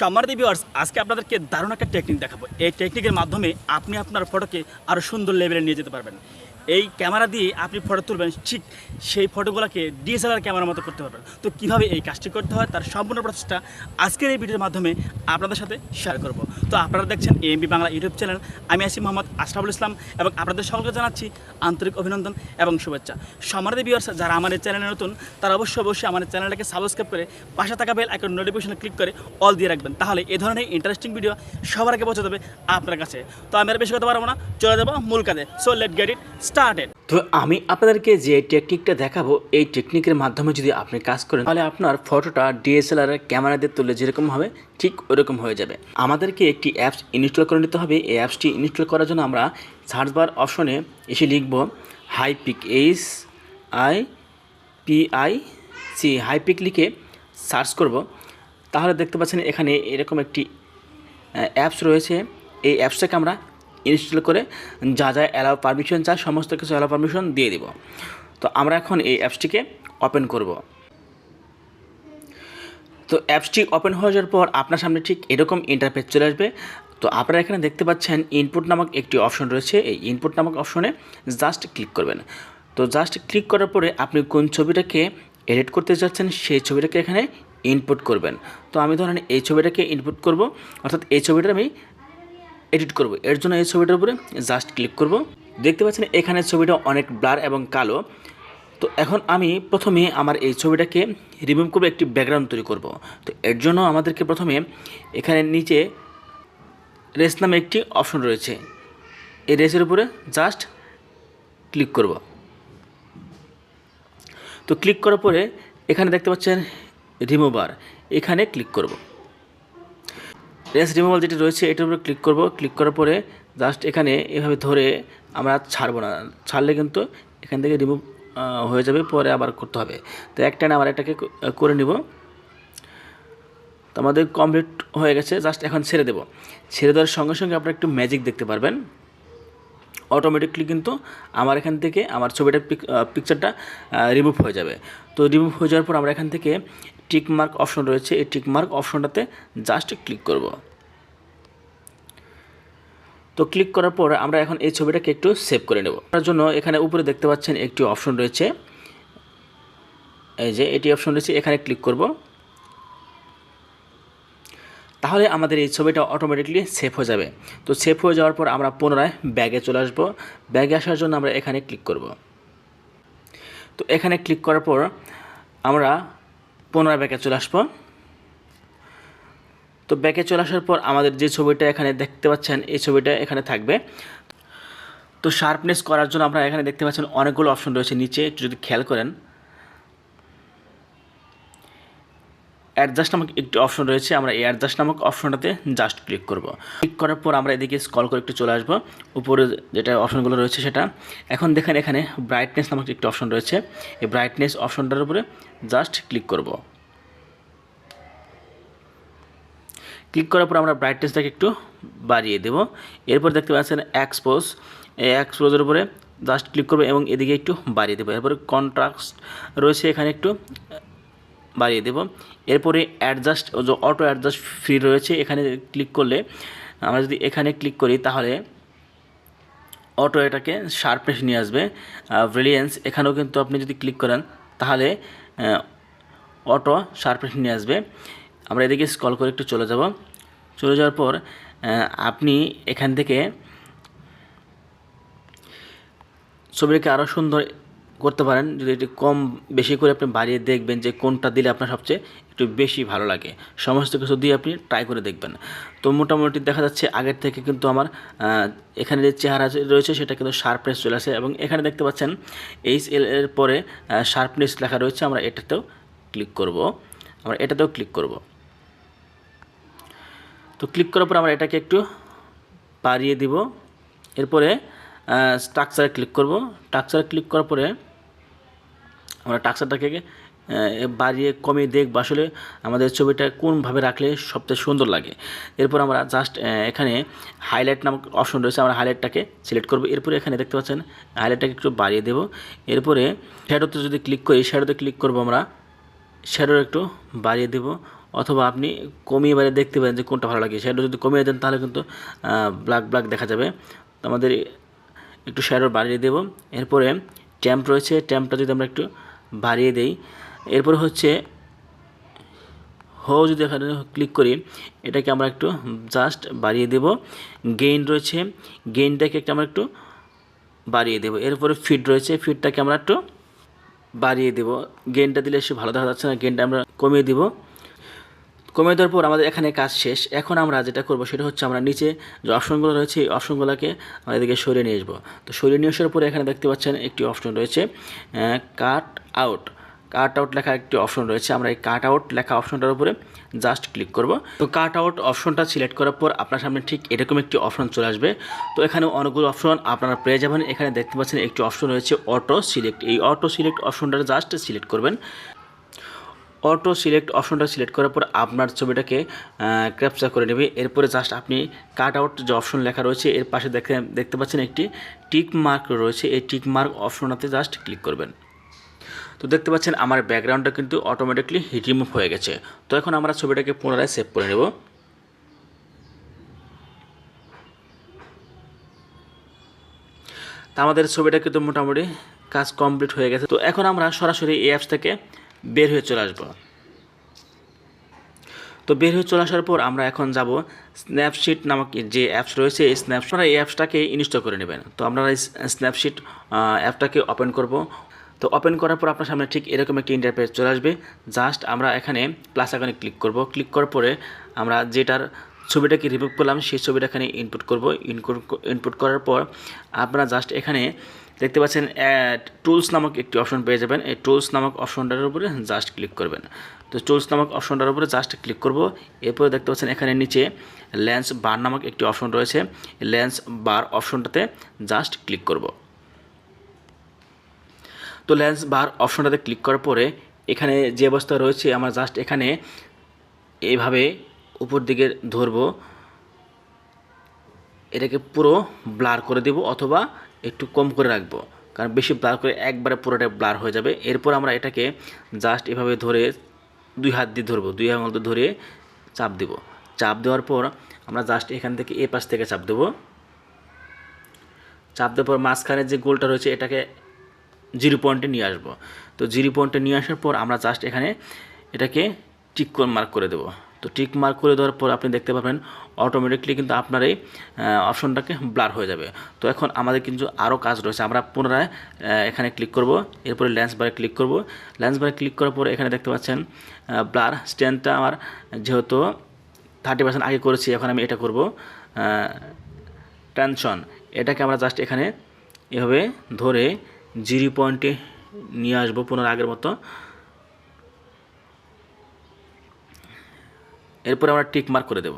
সম্মানিত ভিউয়ার্স আজকে আপনাদেরকে দারুণ একটা টেকনিক দেখাবো। এই টেকনিকের মাধ্যমে আপনি আপনার ফটোকে আরও সুন্দর লেভেলে নিয়ে যেতে পারবেন। এই ক্যামেরা দিয়ে আপনি ফটো তুলবেন, ঠিক সেই ফটোগুলোকে ডিএসএলআর ক্যামেরার মতো করতে পারবেন। তো কীভাবে এই কাজটি করতে হয় তার সম্পূর্ণ প্রচেষ্টা আজকের এই ভিডিওর মাধ্যমে আপনাদের সাথে শেয়ার করব। তো আপনারা দেখছেন এএমবি বাংলা ইউটিউব চ্যানেল আমি আছি মোহাম্মদ আশরাফুল ইসলাম এবং আপনাদের সকলকে জানাচ্ছি আন্তরিক অভিনন্দন এবং শুভেচ্ছা। সম্মানিত ভিউয়ার্স যারা এই চ্যানেলে নতুন, তারা অবশ্যই অবশ্যই আমার চ্যানেলটাকে সাবস্ক্রাইব করে পাশে থাকা বেল একটা নোটিফিকেশনে ক্লিক করে অল দিয়ে রাখবেন। তাহলে এ ধরনের ইন্টারেস্টিং ভিডিও সবার আগে পৌঁছে দেবে আপনার কাছে। তো আমি আর বেশি কথা পারব না, চলে যাব মূল কাজে। So let get it started তো আমি আপনাদেরকে যে টেকনিকটা দেখাবো, এই টেকনিকের মাধ্যমে যদি আপনি কাজ করেন, তাহলে আপনার ফটোটা ডিএসএলআর ক্যামেরা দিয়ে তুললে যেরকম হবে, ঠিক ওরকম হয়ে যাবে। আমাদেরকে একটি অ্যাপস ইনস্টল করে নিতে হবে। এই অ্যাপসটি ইনস্টল করার জন্য আমরা সার্চ বার অপশনে এসে লিখব Hypic H I P I C Hypic লিখে সার্চ করব। তাহলে দেখতে পাচ্ছেন এখানে এরকম একটি অ্যাপস রয়েছে। এই অ্যাপসটাকে আমরা ইনস্টল করে যা যা অ্যালাউ পারমিশন চায়, সমস্ত কিছু অ্যালাউ পারমিশন দিয়ে দিব। তো আমরা এখন এই অ্যাপসটিকে ওপেন করব। তো অ্যাপসটি ওপেন হয়ে যাওয়ার পর আপনার সামনে ঠিক এরকম ইন্টারফেস চলে আসবে। তো আপনারা এখানে দেখতে পাচ্ছেন ইনপুট নামক একটি অপশন রয়েছে। এই ইনপুট নামক অপশনে জাস্ট ক্লিক করবেন। তো জাস্ট ক্লিক করার পরে আপনি কোন ছবিটাকে এডিট করতে যাচ্ছেন, সেই ছবিটাকে এখানে ইনপুট করবেন। তো আমি ধরেন এই ছবিটাকে ইনপুট করব। অর্থাৎ এই ছবিটা আমি এডিট করব। এর জন্য এই ছবিটার উপরে জাস্ট ক্লিক করব। দেখতে পাচ্ছেন এখানে ছবিটা অনেক ব্লার এবং কালো। তো এখন আমি প্রথমে আমার এই ছবিটাকে রিমুভ করব, একটি ব্যাকগ্রাউন্ড তৈরি করব। তো এর জন্য আমাদেরকে প্রথমে এখানে নিচে রেস নামে একটি অপশন রয়েছে। এই রেসের উপরে জাস্ট ক্লিক করব। তো ক্লিক করার পরে এখানে দেখতে পাচ্ছেন রিমুভার এখানে ক্লিক করব। রেস রিমুভাল যেটি রয়েছে, এটার উপরে ক্লিক করব। ক্লিক করার পরে জাস্ট এখানে এভাবে ধরে আমরা ছাড়বো না। ছাড়লে কিন্তু এখান থেকে রিমুভ হয়ে যাবে, পরে আবার করতে হবে। তো একটা না আবার এটাকে করে নিব। তো আমাদের কমপ্লিট হয়ে গেছে জাস্ট এখন ছেড়ে দেব। ছেড়ে দেওয়ার সঙ্গে সঙ্গে আপনারা একটু ম্যাজিক দেখতে পারবেন। অটোমেটিকলি কিন্তু আমার এখান থেকে আমার ছবিটার পিকচারটা রিমুভ হয়ে যাবে। তো রিমুভ হয়ে যাওয়ার পর আমরা এখান থেকে টিক মার্ক অপশন রয়েছে, এই টিকমার্ক অপশনটাতে জাস্ট ক্লিক করব। তো ক্লিক করার পর আমরা এখন এই ছবিটাকে একটু সেভ করে নেব। তার জন্য এখানে উপরে দেখতে পাচ্ছেন একটি অপশন রয়েছে। এই যে এটি অপশন রয়েছে, এখানে ক্লিক করব। তাহলে আমাদের এই ছবিটা অটোমেটিকলি সেভ হয়ে যাবে। তো সেভ হয়ে যাওয়ার পর আমরা পুনরায় ব্যাগে চলে আসব। ব্যাগে আসার জন্য আমরা এখানে ক্লিক করব। তো এখানে ক্লিক করার পর আমরা পুনরায় ব্যাকে চলে আসব। তো ব্যাকে চলে আসার পর আমাদের যে ছবিটা এখানে দেখতে পাচ্ছেন, এই ছবিটা এখানে থাকবে। তো শার্পনেস করার জন্য আপনারা এখানে দেখতে পাচ্ছেন অনেকগুলো অপশন রয়েছে নিচে, একটু যদি খেয়াল করেন। অ্যাডজাস্ট নামক একটি অপশন রয়েছে, আমরা এই অ্যাডজাস্ট নামক অপশনটাতে জাস্ট ক্লিক করব। ক্লিক করার পর আমরা এদিকে স্কল করে একটু চলে আসব, উপরে যেটা অপশনগুলো রয়েছে সেটা। এখন দেখেন এখানে ব্রাইটনেস নামক একটি অপশন রয়েছে, এই ব্রাইটনেস অপশনটার উপরে জাস্ট ক্লিক করব। ক্লিক করার পর আমরা ব্রাইটনেসটাকে একটু বাড়িয়ে দেব। এরপর দেখতে পাচ্ছেন এক্সপোজ এই এক্সপোজের উপরে জাস্ট ক্লিক করব এবং এদিকে একটু বাড়িয়ে দেবো। এরপরে কন্ট্রাস্ট রয়েছে এখানে একটু বাড়িয়ে দেব। এরপরে অ্যাডজাস্ট যে অটো অ্যাডজাস্ট ফ্রি রয়েছে, এখানে ক্লিক করলে, আমরা যদি এখানে ক্লিক করি, তাহলে অটো এটাকে শার্পনেস নিয়ে আসবে ব্রিলিয়েন্স এখানেও কিন্তু আপনি যদি ক্লিক করেন, তাহলে অটো শার্পনেস নিয়ে আসবে। আমরা এদিকে স্কল করে একটু চলে যাব। চলে যাওয়ার পর আপনি এখান থেকে ছবিটাকে আরও সুন্দর করতে পারেন। যদি একটু কম বেশি করে আপনি বাড়িয়ে দেখবেন যে কোনটা দিলে আপনার সবচেয়ে একটু বেশি ভালো লাগে। সমস্ত কিছু দিয়ে আপনি ট্রাই করে দেখবেন। তো মোটামুটি দেখা যাচ্ছে আগের থেকে কিন্তু আমার এখানে যে চেহারা রয়েছে সেটা কিন্তু শার্পনেস চলে আসে এবং এখানে দেখতে পাচ্ছেন এইচ এল এর পরে শার্পনেস লেখা রয়েছে। আমরা এটাতেও ক্লিক করব। আমরা এটাতেও ক্লিক করব। তো ক্লিক করার পর আমরা এটাকে একটু বাড়িয়ে দিব। এরপরে স্ট্রাকচারে ক্লিক করব। স্ট্রাকচারে ক্লিক করার পরে আমরা টাক্সারটাকে বাড়িয়ে কমিয়ে দেখব আসলে আমাদের ছবিটা কোনভাবে রাখলে সবচেয়ে সুন্দর লাগে। এরপর আমরা জাস্ট এখানে হাইলাইট নামক অপশন রয়েছে, আমরা হাইলাইটটাকে সিলেক্ট করব। এরপরে এখানে দেখতে পাচ্ছেন হাইলাইটটাকে একটু বাড়িয়ে দেব। এরপরে শ্যাডোতে যদি ক্লিক করি শ্যাডোতে ক্লিক করব আমরা শ্যাডোর একটু বাড়িয়ে দেব। অথবা আপনি কমিয়ে বাড়িয়ে দেখতে পারেন যে কোনটা ভালো লাগে। শ্যাডো যদি কমিয়ে দেন তাহলে কিন্তু ব্ল্যাক ব্ল্যাক দেখা যাবে। আমাদের একটু শ্যাডো বাড়িয়ে দেব। এরপরে ট্যাম্প রয়েছে ট্যাম্পটা যদি আমরা একটু বাড়িয়ে দেই। এরপরে হচ্ছে হো যদি এখানে ক্লিক করি, এটাকে আমরা একটু জাস্ট বাড়িয়ে দেব। গেইন রয়েছে গেইনটাকে একটু আমরা একটু বাড়িয়ে দেবো। এরপরে ফিড রয়েছে ফিডটাকে আমরা একটু বাড়িয়ে দেব। গেনটা দিলে সে ভালো দেখা যাচ্ছে না গেনটা আমরা কমিয়ে দিব। কমিয়ে দেওয়ার পর আমাদের এখানে কাজ শেষ। এখন আমরা যেটা করব সেটা হচ্ছে আমরা নিচে যে অপশনগুলো রয়েছে, এই অপশনগুলোকে আমরা এদিকে সরিয়ে নিয়ে আসব। তো সরিয়ে নিয়ে আসার পরে এখানে দেখতে পাচ্ছেন একটি অপশন রয়েছে কাট আউট কাট আউট লেখা একটি অপশন রয়েছে। আমরা এই কাট আউট লেখা অপশনটার উপরে জাস্ট ক্লিক করব। তো কাট আউট অপশনটা সিলেক্ট করার পর আপনার সামনে ঠিক এরকম একটি অপশন চলে আসবে। তো এখানে অনেকগুলো অপশন আপনারা পেয়ে যাবেন। এখানে দেখতে পাচ্ছেন একটি অপশন রয়েছে অটো সিলেক্ট এই অটো সিলেক্ট অপশনটা জাস্ট সিলেক্ট করবেন। অটো সিলেক্ট অপশনটা সিলেক্ট করার পর আপনার ছবিটাকে ক্যাপচার করে নেবে। এরপরে জাস্ট আপনি কাট আউট যে অপশন লেখা রয়েছে, এর পাশে দেখতে দেখতে পাচ্ছেন একটি টিক মার্ক রয়েছে। এই টিক মার্ক অপশনটাতে জাস্ট ক্লিক করবেন। তো দেখতে পাচ্ছেন আমার ব্যাকগ্রাউন্ডটা কিন্তু অটোমেটিকলি রিমুভ হয়ে গেছে। তো এখন আমরা ছবিটাকে পুনরায় সেভ করে নেব। তা আমাদের ছবিটা কিন্তু মোটামুটি কাজ কমপ্লিট হয়ে গেছে। তো এখন আমরা সরাসরি এই অ্যাপস থেকে বের হয়ে চলে আসব। তো বের হয়ে চলে আসার পর আমরা এখন যাব স্ন্যাপশিট নামক যে অ্যাপস রয়েছে, এই স্ন্যাপশিট এই অ্যাপসটাকে ইনস্টল করে নেবেন। তো এই স্ন্যাপশিট অ্যাপটাকে ওপেন করব। তো ওপেন করার পর আপনার সামনে ঠিক এরকম একটি ইন্টারপেজ চলে আসবে। জাস্ট আমরা এখানে প্লাস আইকনে ক্লিক করব। ক্লিক করার পরে আমরা যেটার ছবিটাকে রিমুভ করলাম, সেই ছবিটা এখানে ইনপুট করব। ইনপুট ইনপুট করার পর আপনারা জাস্ট এখানে দেখতে পাচ্ছেন, অ্যাড টুলস নামক একটি অপশন পেয়ে যাবেন। এই টুলস নামক অপশনটার উপরে জাস্ট ক্লিক করবেন। তো টুলস নামক অপশনটার উপরে জাস্ট ক্লিক করব। এরপরে দেখতে পাচ্ছেন, এখানে নিচে লেন্স বার নামক একটি অপশন রয়েছে। লেন্স বার অপশনটাতে জাস্ট ক্লিক করব। তো লেন্স বার অপশনটাতে ক্লিক করার পরে এখানে যে অবস্থা রয়েছে, আমরা জাস্ট এখানে এইভাবে উপর দিকে ধরবো। এটাকে পুরো ব্লার করে দেব অথবা একটু কম করে রাখব। কারণ বেশি ব্লার করে একবারে পুরোটা ব্লার হয়ে যাবে। এরপর আমরা এটাকে জাস্ট এভাবে ধরে দুই হাত দিয়ে ধরবো। দুই আঙুল ধরে চাপ দেব। চাপ দেওয়ার পর আমরা জাস্ট এখান থেকে এ পাশ থেকে চাপ দেবো। চাপ দেওয়ার পর মাঝখানে যে গোলটা রয়েছে, এটাকে জিরো পয়েন্টে নিয়ে আসব। তো জিরো পয়েন্টে নিয়ে আসার পর আমরা জাস্ট এখানে এটাকে টিক মার্ক করে দেবো। তো টিক মার্ক করে দেওয়ার পর আপনি দেখতে পাবেন অটোমেটিকলি কিন্তু আপনার এই অপশনটাকে ব্লার হয়ে যাবে। তো এখন আমাদের কিন্তু আরও কাজ রয়েছে। আমরা পুনরায় এখানে ক্লিক করব, এরপরে ল্যান্স বারে ক্লিক করব। ল্যান্স বারে ক্লিক করার পর এখানে দেখতে পাচ্ছেন ব্লার স্ট্যান্ডটা আমার যেহেতু থার্টি পার্সেন্ট আগে করেছি, এখন আমি এটা করব টেনশন এটাকে আমরা জাস্ট এখানে এভাবে ধরে জিরো পয়েন্টে নিয়ে আসব পুনরায় আগের মতো। এরপরে আমরা টিক মার্ক করে দেব।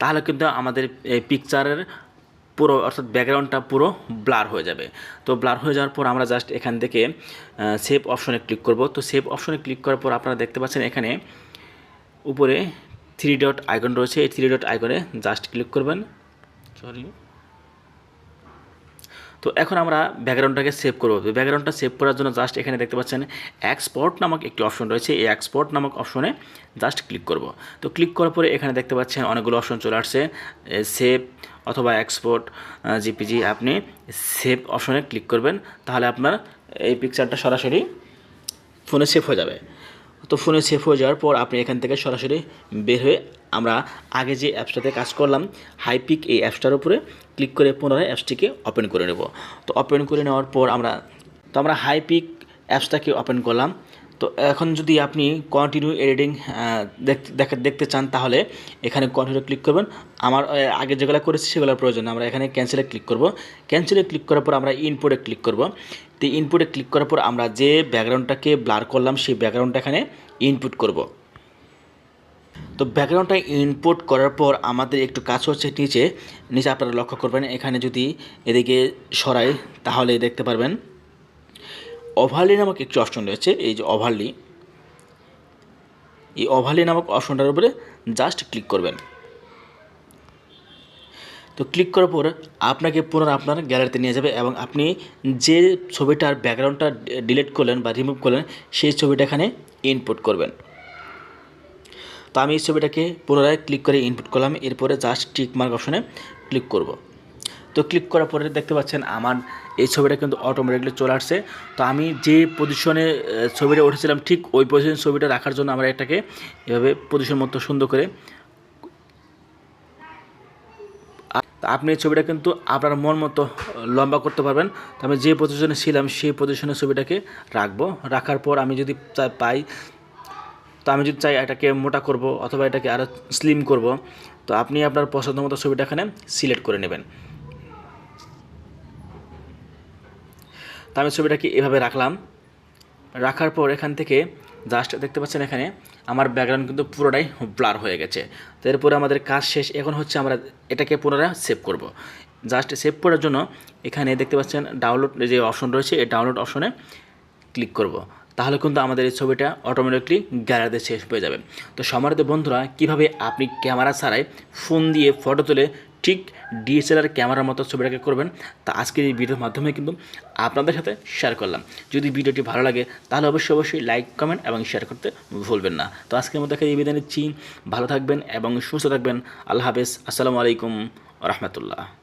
তাহলে কিন্তু আমাদের এই পিকচারের পুরো, অর্থাৎ ব্যাকগ্রাউন্ডটা পুরো ব্লার হয়ে যাবে। তো ব্লার হয়ে যাওয়ার পর আমরা জাস্ট এখান থেকে সেভ অপশনে ক্লিক করব। তো সেভ অপশনে ক্লিক করার পর আপনারা দেখতে পাচ্ছেন এখানে উপরে থ্রি ডট আইকন রয়েছে। এই থ্রি ডট আইকনে জাস্ট ক্লিক করবেন। সরি তো এখন আমরা ব্যাকগ্রাউন্ডটাকে সেভ করব। তো ব্যাকগ্রাউন্ডটা সেভ করার জন্য জাস্ট এখানে দেখতে পাচ্ছেন এক্সপোর্ট নামক একটি অপশন রয়েছে। এই এক্সপোর্ট নামক অপশনে জাস্ট ক্লিক করব। তো ক্লিক করার পরে এখানে দেখতে পাচ্ছেন অনেকগুলো অপশন চলে আসছে। সেভ অথবা এক্সপোর্ট জিপিজি আপনি সেভ অপশনে ক্লিক করবেন। তাহলে আপনার এই পিকচারটা সরাসরি ফোনে সেভ হয়ে যাবে। তো ফোনে সেভ হয়ে যাওয়ার পর আপনি এখান থেকে সরাসরি বের হয়ে আমরা আগে যে অ্যাপসটাতে কাজ করলাম হাইপিক এই অ্যাপসটার উপরে ক্লিক করে পুনরায় অ্যাপসটিকে ওপেন করে নেব। তো ওপেন করে নেওয়ার পর আমরা, তো আমরা হাইপিক অ্যাপসটাকে ওপেন করলাম। তো এখন যদি আপনি কন্টিনিউ এডিটিং দেখতে দেখতে চান তাহলে এখানে কন্টিনিউ ক্লিক করবেন। আমার আগে যেগুলো করেছি সেগুলোর প্রয়োজন আমরা এখানে ক্যান্সেলে ক্লিক করব। ক্যান্সেলে ক্লিক করার পর আমরা ইনপুটে ক্লিক করব। তো ইনপুটে ক্লিক করার পর আমরা যে ব্যাকগ্রাউন্ডটাকে ব্লার করলাম, সেই ব্যাকগ্রাউন্ডটা এখানে ইনপুট করব। তো ব্যাকগ্রাউন্ডটা ইনপুট করার পর আমাদের একটু কাজ হচ্ছে নিচে। নিচে আপনারা লক্ষ্য করবেন, এখানে যদি এদিকে সরাই, তাহলে দেখতে পারবেন। ওভারলি নামক একটি অপশন রয়েছে, এই যে ওভারলি এই ওভারলি নামক অপশনটার উপরে জাস্ট ক্লিক করবেন। তো ক্লিক করার পর আপনাকে পুনরায় আপনার গ্যালারিতে নিয়ে যাবে এবং আপনি যে ছবিটার ব্যাকগ্রাউন্ডটা ডিলিট করলেন বা রিমুভ করলেন, সেই ছবিটা এখানে ইনপুট করবেন। তো আমি এই ছবিটাকে পুনরায় ক্লিক করে ইনপুট করলাম, এরপরে জাস্ট টিক মার্ক অপশনে ক্লিক করব। তো ক্লিক করার পরে দেখতে পাচ্ছেন আমার এই ছবিটা কিন্তু অটোমেটিকলি চলে আসছে। তো আমি যে পজিশনে ছবিটা উঠেছিলাম, ঠিক ওই পজিশনে ছবিটা রাখার জন্য আমরা এটাকে এভাবে পজিশন মতো সুন্দর করে আপনি এই ছবিটা কিন্তু আপনার মন মতো লম্বা করতে পারবেন। তো আমি যে পজিশনে ছিলাম, সেই পজিশনে ছবিটাকে রাখব। রাখার পর আমি যদি পাই তো আমি যদি চাই এটাকে মোটা করব অথবা এটাকে আরও স্লিম করব, তো আপনি আপনার পছন্দ মতো ছবিটা এখানে সিলেক্ট করে নেবেন। তো আমি ছবিটাকে এভাবে রাখলাম। রাখার পর এখান থেকে জাস্ট দেখতে পাচ্ছেন এখানে আমার ব্যাকগ্রাউন্ড কিন্তু পুরোটাই ব্লার হয়ে গেছে। তো এরপরে আমাদের কাজ শেষ, এখন হচ্ছে আমরা এটাকে পুনরায় সেভ করব। জাস্ট সেভ করার জন্য এখানে দেখতে পাচ্ছেন ডাউনলোড যে অপশন রয়েছে, এই ডাউনলোড অপশনে ক্লিক করব। তাহলে কিন্তু আমাদের এই ছবিটা অটোমেটিকলি গ্যালারিতে শেষ হয়ে যাবে। তো সমারিত বন্ধুরা, কীভাবে আপনি ক্যামেরা ছাড়াই ফোন দিয়ে ফটো তুলে ঠিক ডিএসএলআর ক্যামেরার মতো ছবিটাকে করবেন, তা আজকের এই ভিডিওর মাধ্যমে কিন্তু আপনাদের সাথে শেয়ার করলাম। যদি ভিডিওটি ভালো লাগে, তাহলে অবশ্যই অবশ্যই লাইক কমেন্ট এবং শেয়ার করতে ভুলবেন না। তো আজকের মধ্যে এই বিদায় নিচ্ছি। ভালো থাকবেন এবং সুস্থ থাকবেন। আল্লাহ হাফেজ। আসসালামু আলাইকুম রহমতুল্লাহ।